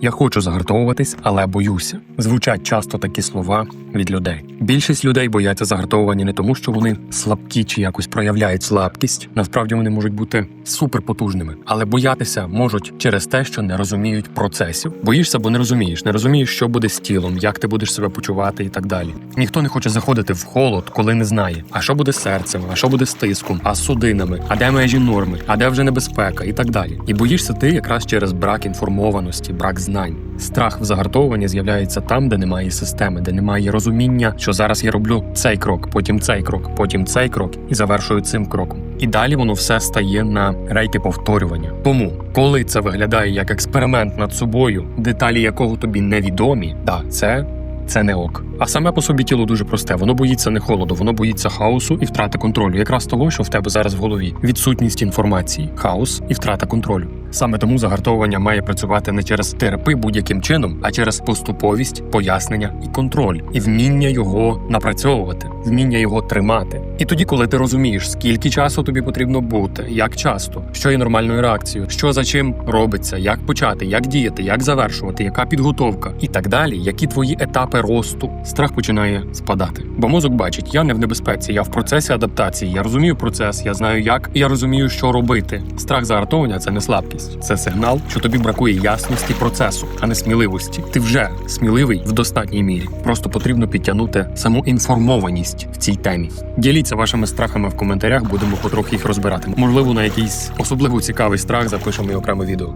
Я хочу загартовуватись, але боюся. Звучать часто такі слова від людей. Більшість людей бояться загартовування не тому, що вони слабкі чи якось проявляють слабкість. Насправді вони можуть бути суперпотужними, але боятися можуть через те, що не розуміють процесів. Боїшся, бо не розумієш, не розумієш, що буде з тілом, як ти будеш себе почувати і так далі. Ніхто не хоче заходити в холод, коли не знає, а що буде з серцем, а що буде з тиском, а з судинами, а де межі норми, а де вже небезпека, і так далі. І боїшся ти якраз через брак інформованості, брак знань. Страх в загартовуванні з'являється там, де немає системи, де немає розуміння, що зараз я роблю цей крок, потім цей крок, потім цей крок і завершую цим кроком. І далі воно все стає на рейки повторювання. Тому, коли це виглядає як експеримент над собою, деталі якого тобі невідомі, да, це. Це не ок. А саме по собі тіло дуже просте. Воно боїться не холоду, воно боїться хаосу і втрати контролю. Якраз того, що в тебе зараз в голові. Відсутність інформації, хаос і втрата контролю. Саме тому загартовування має працювати не через терапи будь-яким чином, а через поступовість, пояснення і контроль, і вміння його напрацьовувати, вміння його тримати. І тоді, коли ти розумієш, скільки часу тобі потрібно бути, як часто, що є нормальною реакцією, що за чим робиться, як почати, як діяти, як завершувати, яка підготовка і так далі, які твої етапи росту, страх починає спадати. Бо мозок бачить, я не в небезпеці, я в процесі адаптації, я розумію процес, я знаю як, і я розумію, що робити. Страх загартовування це не слабкість, це сигнал, що тобі бракує ясності процесу, а не сміливості. Ти вже сміливий в достатній мірі. Просто потрібно підтягнути саму інформованість в цій темі. Діліться вашими страхами в коментарях, будемо потрохи їх розбирати. Можливо, на якийсь особливо цікавий страх запишемо і окреме відео.